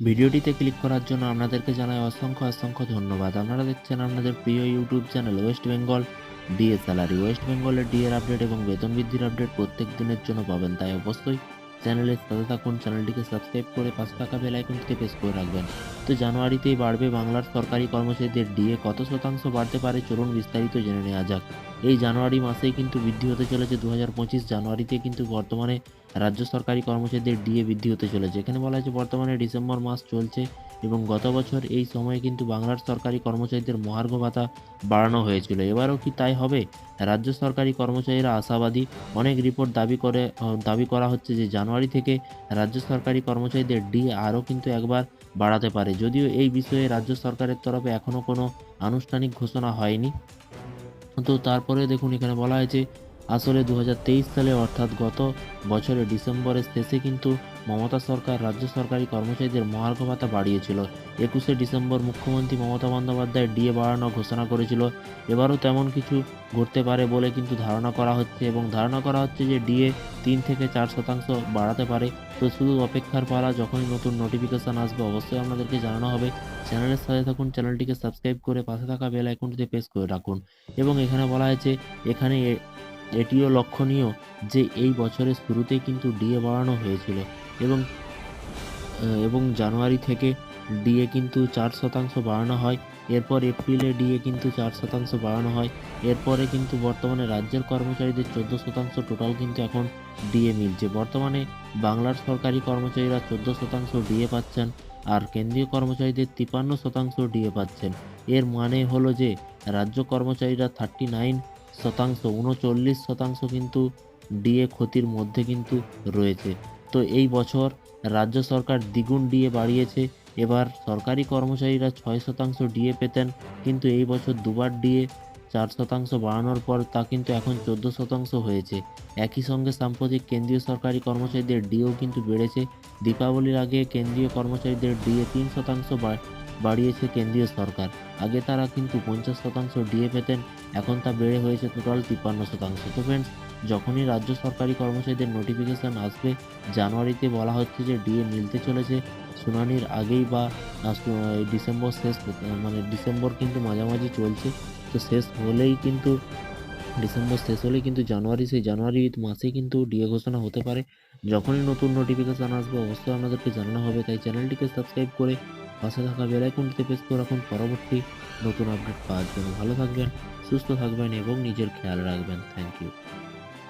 ভিডিওটিতে ক্লিক করার জন্য আপনাদেরকে জানাই অসংখ্য অসংখ্য ধন্যবাদ। আপনারা দেখছেন আপনাদের প্রিয় YouTube channel West Bengal DA salary West বেঙ্গলের ডিএর আপডেট এবং বেতন বৃদ্ধির আপডেট প্রত্যেক দিনের জন্য পাবেন, তাই অবশ্যই চ্যানেলের সাথে থাকুন, চ্যানেলটিকে সাবস্ক্রাইব করে পাঁচ টাকা বেল আইকনটিকে প্রেস করে রাখবেন। তো জানুয়ারিতেই বাড়বে বাংলার সরকারি কর্মচারীদের ডিএ, কত শতাংশ বাড়তে পারে চলুন বিস্তারিত জেনে নেওয়া যাক। এই জানুয়ারি মাসেই কিন্তু বৃদ্ধি হতে চলেছে। দু হাজার পঁচিশ জানুয়ারিতে কিন্তু বর্তমানে রাজ্য সরকারি কর্মচারীদের ডিএ বৃদ্ধি হতে চলেছে। এখানে বলা হয়েছে, বর্তমানে ডিসেম্বর মাস চলছে এবং গত বছর এই সময়ে কিন্তু বাংলার সরকারি কর্মচারীদের মহার্ঘ ভাতা বাড়ানো হয়েছিল। এবারও কি তাই হবে? রাজ্য সরকারি কর্মচারীরা আশাবাদী। অনেক রিপোর্ট দাবি করে, দাবি করা হচ্ছে যে জানুয়ারি থেকে রাজ্য সরকারি কর্মচারীদের ডিএ আরও কিন্তু একবার বাড়াতে পারে। যদিও এই বিষয়ে রাজ্য সরকারের তরফে এখনও কোনো আনুষ্ঠানিক ঘোষণা হয়নি। তো তারপরে দেখুন, এখানে বলা হয়েছে আসলে দু হাজার তেইশ সালে, অর্থাৎ গত বছরের ডিসেম্বরের শেষে কিন্তু মমতা সরকার রাজ্য সরকারি কর্মচারীদের মহার্ঘ ভাতা বাড়িয়েছিল। একুশে ডিসেম্বর মুখ্যমন্ত্রী মমতা বন্দ্যোপাধ্যায় ডিএ বাড়ানো ঘোষণা করেছিল। এবারও তেমন কিছু ঘটতে পারে বলে কিন্তু ধারণা করা হচ্ছে এবং ধারণা করা হচ্ছে যে ডিএ তিন থেকে চার শতাংশ বাড়াতে পারে। তো শুধু অপেক্ষার পালা, যখনই নতুন নোটিফিকেশান আসবে অবশ্যই আপনাদেরকে জানানো হবে। চ্যানেলের সাথে থাকুন চ্যানেলটিকে সাবস্ক্রাইব করে পাশে থাকা বেল আইকনটিতে প্রেস করে রাখুন। এবং এখানে বলা হয়েছে, এখানে এটিও লক্ষণীয় যে এই বছরের শুরুতে কিন্তু ডিএ বাড়ানো হয়েছিল এবং এবং জানুয়ারি থেকে ডিএ কিন্তু চার শতাংশ বাড়ানো হয়, এরপর এপ্রিলে ডিএ কিন্তু চার শতাংশ বাড়ানো হয়, এরপরে কিন্তু বর্তমানে রাজ্যের কর্মচারীদের চোদ্দ শতাংশ টোটাল কিন্তু এখন ডিএ মিলছে। বর্তমানে বাংলার সরকারি কর্মচারীরা চোদ্দ শতাংশ ডিএ পাচ্ছেন আর কেন্দ্রীয় কর্মচারীদের তিপান্ন শতাংশ ডিএ পাচ্ছেন। এর মানে হলো যে, রাজ্য কর্মচারীরা থার্টি নাইন শতাংশ, উনচল্লিশ শতাংশ কিন্তু ডিএ ক্ষতির মধ্যে কিন্তু রয়েছে। তো এই বছর রাজ্য সরকার দ্বিগুণ ডিএ বাড়িয়েছে, এবার সরকারি কর্মচারীরা ছয় শতাংশ ডিএ পেতেন, কিন্তু এই বছর দুবার ডিএ, চার শতাংশ বাড়ানোর পর তা কিন্তু এখন চোদ্দ শতাংশ হয়েছে। একই সঙ্গে সাম্প্রতিক কেন্দ্রীয় সরকারি কর্মচারীদের ডিএও কিন্তু বেড়েছে। দীপাবলির আগে কেন্দ্রীয় কর্মচারীদের ডিএ তিন শতাংশ বাড়িয়েছে কেন্দ্রীয় সরকার। আগে তারা কিন্তু পঞ্চাশ শতাংশ ডিএ পেতেন, এখন তা বেড়ে হয়েছে টোটাল তিপ্পান্ন শতাংশ। তো ফ্রেন্ডস যখনই রাজ্য সরকারি কর্মচারীদের নোটিফিকেশান আসবে, জানুয়ারিতে বলা হচ্ছে যে ডিএ মিলতে চলেছে, শুনানির আগেই বা ডিসেম্বর শেষ মানে ডিসেম্বর কিন্তু মাঝামাঝি চলছে, তো শেষ হলেই কিন্তু, ডিসেম্বর শেষ হলেই কিন্তু জানুয়ারি, সেই জানুয়ারি মাসে কিন্তু ডিএ ঘোষণা হতে পারে। যখনই নতুন নোটিফিকেশান আসবে, অবশ্যই আপনাদেরকে জানানো হবে, তাই চ্যানেলটিকে সাবস্ক্রাইব করে পাশে থাকা বেল আইকনটিতে প্রেস করে রাখুন। পরবর্তী নতুন আপডেট পাওয়ার জন্য ভালো থাকবেন, সুস্থ থাকবেন এবং নিজের খেয়াল রাখবেন। Thank you